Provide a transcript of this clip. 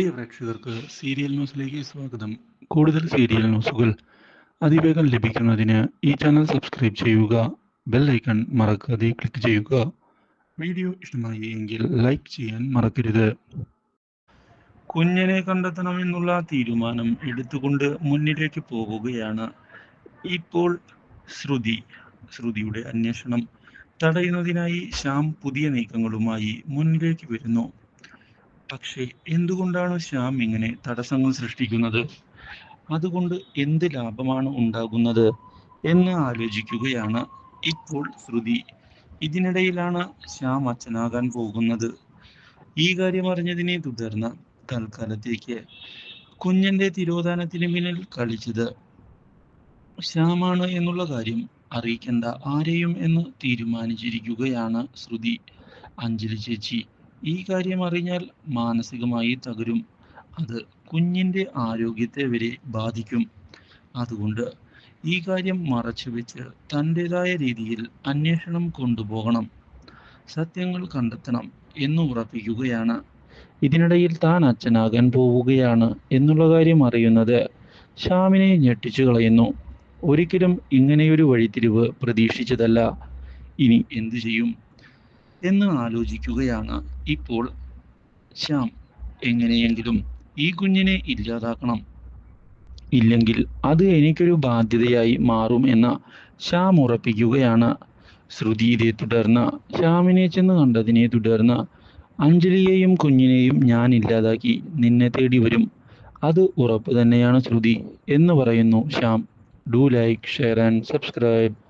പ്രിയ പ്രേക്ഷകർക്ക് സീരിയൽ ന്യൂസിലേക്ക് സ്വാഗതം. കൂടുതൽ സീരിയൽ ന്യൂസുകൾ അതിവേഗം ലഭിക്കുന്നതിന് ഈ ചാനൽ സബ്സ്ക്രൈബ് ചെയ്യുക ബെൽ ഐക്കൺ മറക്കാതെ ക്ലിക്ക് ചെയ്യുക. വീഡിയോ ഇഷ്ടമായി എങ്കിൽ ലൈക്ക് ചെയ്യാൻ മറക്കരുത്. കുഞ്ഞിനെ കണ്ടെത്തണമെന്നുള്ള തീരുമാനം എടുത്തുകൊണ്ട് മുന്നിലേക്ക് പോവുകയാണ് ഇപ്പോൾ ശ്രുതി. ശ്രുതിയുടെ അന്വേഷണം തടയുന്നതിനായി ശ്യാം പുതിയ നീക്കങ്ങളുമായി മുന്നിലേക്ക് വരുന്നു. പക്ഷേ എന്തുകൊണ്ടാണ് ശ്യാം ഇങ്ങനെ തടസ്സങ്ങൾ സൃഷ്ടിക്കുന്നത്? അതുകൊണ്ട് എന്ത് ലാഭമാണ് ഉണ്ടാകുന്നത് എന്ന് ആലോചിക്കുകയാണ് ഇപ്പോൾ ശ്രുതി. ഇതിനിടയിലാണ് ശ്യാം അച്ഛനാകാൻ പോകുന്നത്. ഈ കാര്യം അറിഞ്ഞതിനെ തുടർന്ന് തൽക്കാലത്തേക്ക് കുഞ്ഞിന്റെ തിരോധാനത്തിന് പിന്നിൽ കളിച്ചത് ശ്യാമാണ് എന്നുള്ള കാര്യം അറിയിക്കേണ്ട ആരെയും എന്ന് തീരുമാനിച്ചിരിക്കുകയാണ് ശ്രുതി. അഞ്ജലി ചേച്ചി ഈ കാര്യം അറിഞ്ഞാൽ മാനസികമായി തകരും. അത് കുഞ്ഞിന്റെ ആരോഗ്യത്തെ വരെ ബാധിക്കും. അതുകൊണ്ട് ഈ കാര്യം മറച്ചു വെച്ച് തന്റെതായ രീതിയിൽ അന്വേഷണം കൊണ്ടുപോകണം. സത്യങ്ങൾ കണ്ടെത്തണം എന്ന് ഉറപ്പിക്കുകയാണ്. ഇതിനിടയിൽ താൻ അച്ഛനാകാൻ പോവുകയാണ് എന്നുള്ള കാര്യം അറിയുന്നത് ശ്യാമിനെ ഞെട്ടിച്ചു കളയുന്നു. ഒരിക്കലും ഇങ്ങനെയൊരു വഴിത്തിരിവ് പ്രതീക്ഷിച്ചതല്ല. ഇനി എന്തു ചെയ്യും? എന്ന് ആലോചിക്കുകയാണ്. ഇപ്പോൾ ശ്യാം എങ്ങനെയെങ്കിലും ഈ കുഞ്ഞിനെ ഇല്ലാതാക്കണം. ഇല്ലെങ്കിൽ അത് എനിക്കൊരു ബാധ്യതയായി മാറും എന്ന് ശ്യാം ഉറപ്പിക്കുകയാണ്. ശ്രുതി ഇതേ തുടർന്ന് ശ്യാമിനെ ചെന്ന് കണ്ടതിനെ തുടർന്ന് അഞ്ജലിയെയും കുഞ്ഞിനെയും ഞാൻ ഇല്ലാതാക്കി നിന്നെ തേടി വരും. അത് ഉറപ്പ് തന്നെയാണ് ശ്രുതി എന്ന് പറയുന്നു Shyam. Do like share and subscribe.